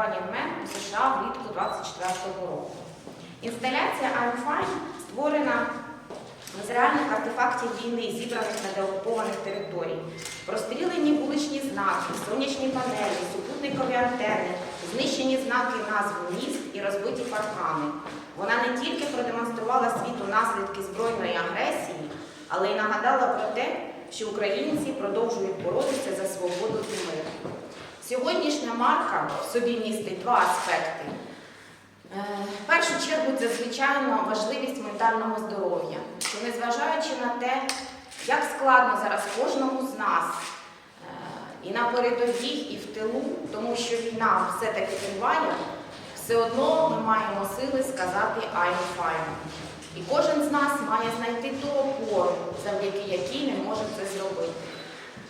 Burning Man у США влітку 24-го року. Інсталяція Fine створена з реальних артефактів війни, зібраних на деокупованих територій. Прострілені вуличні знаки, сонячні панелі, супутникові антени, знищені знаки назв міст і розбиті паркани. Вона не тільки продемонструвала світу наслідки збройної агресії, але й нагадала про те, що українці продовжують боротися за свободу і мир. Сьогоднішня марка в собі містить два аспекти. Е, В першу чергу це звичайно важливість ментального здоров'я, що незважаючи на те, як складно зараз кожному з нас е, і на передовій, і в тилу, тому що війна все-таки триває, все одно ми маємо сили сказати I'm fine. І кожен з нас має знайти ту опору, завдяки якій він може це зробити.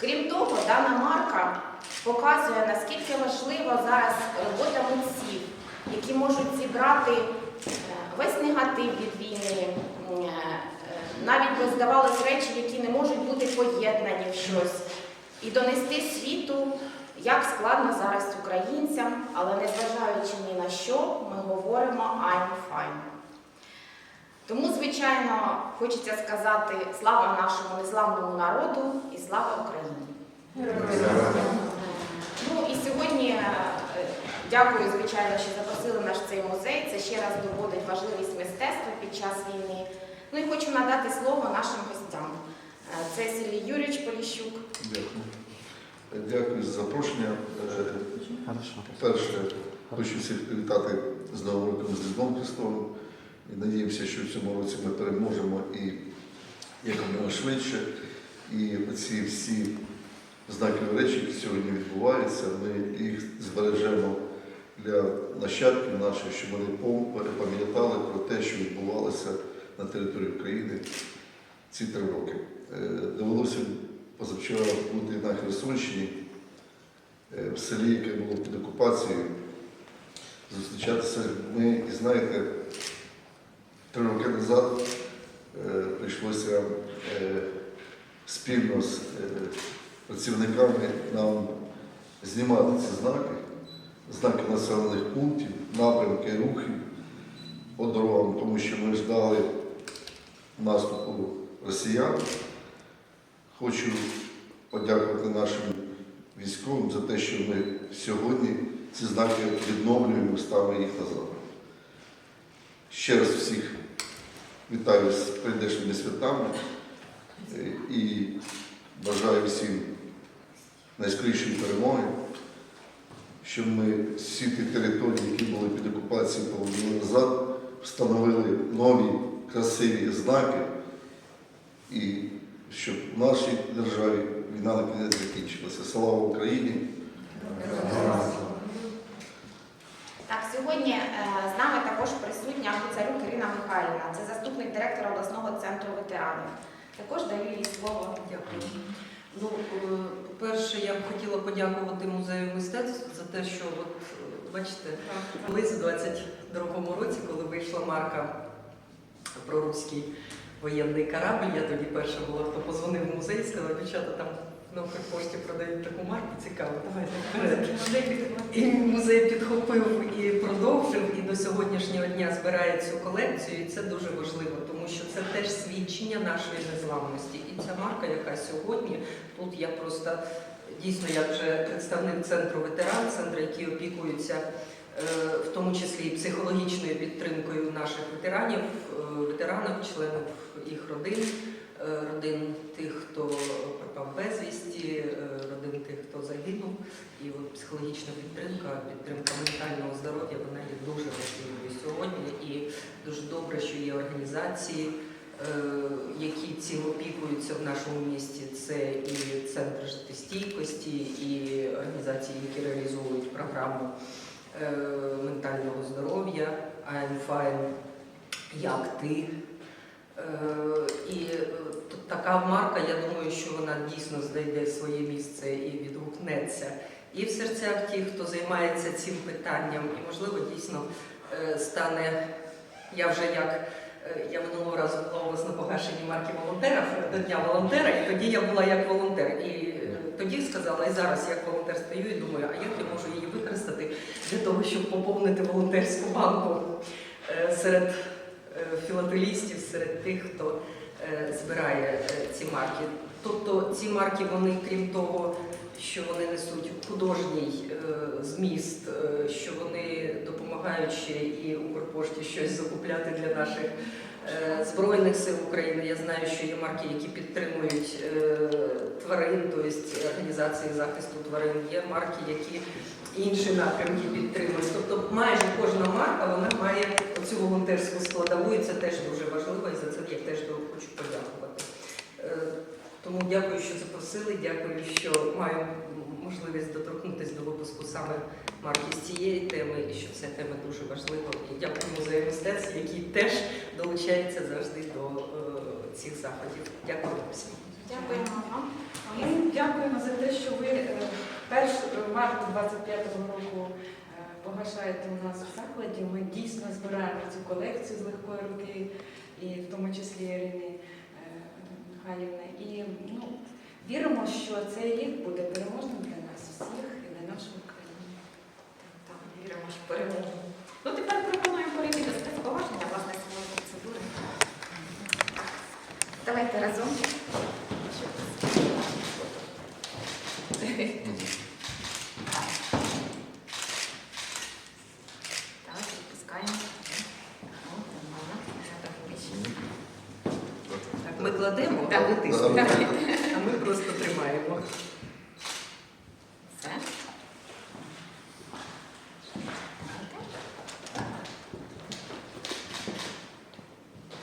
Крім того, дана марка показує, наскільки важлива зараз робота митців, які можуть зібрати е, весь негатив від війни, е, навіть би здавалось речі, які не можуть бути поєднані в щось, і донести світу, як складно зараз українцям, але незважаючи ні на що, ми говоримо I'm fine. Тому, звичайно, хочеться сказати слава нашому незламному народу і слава Україні. Ну і сьогодні е, дякую, звичайно, що запросили наш цей музей. Це ще раз доводить важливість мистецтва під час війни. Ну і хочу надати слово нашим гостям. Е, Це Сергій Юрійович Поліщук. Дякую. Дякую за запрошення. Е, Перше, хочу всіх привітати з Новим роком з Різдвом Христовим. І надіємося, що в цьому році ми переможемо і якомога швидше. І ці всі знакові речі, які сьогодні відбуваються, ми їх збережемо для нащадків наших, щоб вони пам'ятали про те, що відбувалося на території України ці три роки. Е, Довелося позавчора бути на Херсонщині, е, в селі, яке було під окупацією, зустрічатися. Ми, і знаєте, три роки назад е, прийшлося спільно з працівниками нам знімати ці знаки, знаки населених пунктів, напрямки рухів по дорогам, тому що ми ждали наступу росіян. Хочу подякувати нашим військовим за те, що ми сьогодні ці знаки відновлюємо, ставимо їх назад. Ще раз всіх вітаю з прийдешніми святами е, і бажаю всім найскорішої перемоги, щоб ми всі ті території, які були під окупацією, повернули назад, встановили нові красиві знаки і щоб в нашій державі війна на кінець закінчилася. Слава Україні! Так, сьогодні е, з нами також присутня Гуцарюк Ірина Михайлівна, це заступник директора обласного центру ветеранів. Також даю їй слово. Дякую. Ну, е, по-перше, я б хотіла подякувати музею мистецтв за те, що от е, бачите, колись у 22-му році, коли вийшла марка про руський воєнний корабль, я тоді перша була, хто позвонив в музей і сказав, дівчата там на Укрпошті продають таку марку, цікаво, давайте вперед. І музей підхопив і продовжив, і до сьогоднішнього дня збирає цю колекцію, і це дуже важливо, тому що це теж свідчення нашої незламності. І ця марка, яка сьогодні тут я просто дійсно як вже представник центру ветеран, центру, який опікується е, в тому числі і психологічною підтримкою наших ветеранів, е, ветеранів, членів їх родин. Е, Родин тих, хто пропав безвісті, е, родин тих, хто загинув. І от психологічна підтримка, підтримка ментального здоров'я, вона є дуже важливою сьогодні. І дуже добре, що є організації, е, які цим опікуються в нашому місті. Це і центр життєстійкості, і організації, які реалізовують програму ментального здоров'я I'm fine, як ти. Така марка, я думаю, що вона дійсно знайде своє місце і відгукнеться і в серцях тих, хто займається цим питанням, і, можливо, дійсно е, стане Я вже як е, я минулого разу була у вас на погашенні марки волонтера до Дня волонтера, і тоді я була як волонтер. І е, тоді сказала, і зараз як волонтер стою і думаю, а як я можу її використати для того, щоб поповнити волонтерську банку серед філателістів, серед тих, хто збирає е, ці марки. Тобто ці марки, вони, крім того, що вони несуть художній е, зміст, е, що вони допомагають ще і Укрпошті щось закупляти для наших е, Збройних сил України. Я знаю, що є марки, які підтримують е, тварин, тобто організації захисту тварин. Є марки, які інші напрямки підтримують. Тобто майже кожна марка вона має оцю волонтерську складову, і це теж дуже важливо, і за це я теж хочу подякувати. Е, Тому дякую, що запросили. Дякую, що маю можливість доторкнутися до випуску саме марки з цієї теми, і що ця тема дуже важлива. І дякую музею мистецтв, який теж долучається завжди до е, цих заходів. Дякую всім. Дякуємо вам. Ми дякуємо за те, що ви е, першу марку 25-го року е, погашаєте у нас в закладі. Ми дійсно збираємо цю колекцію з легкої руки, і в тому числі Ірини е, Михайлівни. І ну, віримо, що цей рік буде переможним для нас всіх і для нашої країни. Так, віримо, що перемогу. Ну, тепер пропонуємо перейти до спецповаження, власне, самої процедури. Давайте разом. Так, відпускаємо. О, нормально. Я так вміщу. Так, ми кладемо, а ви тиснете. А ми просто тримаємо. Все.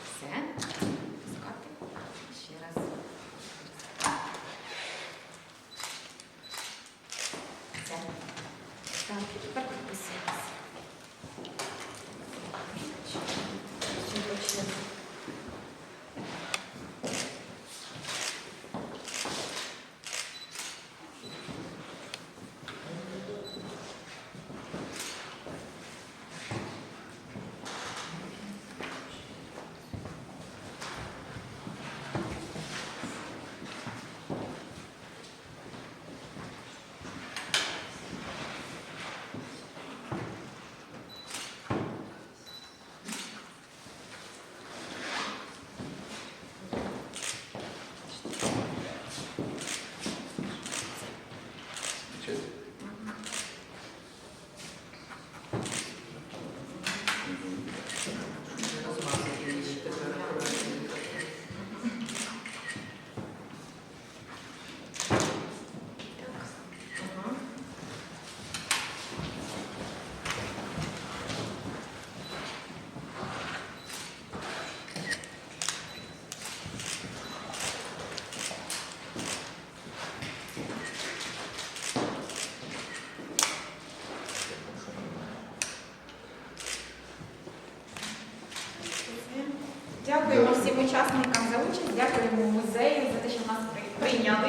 Все. Пускати. Ще раз. Все. Так, тепер підписуємося. Ще почнемо. Честь. Розмазати її тепер акуратненько. Ага. Дякуємо музею за те, що нас прийняли.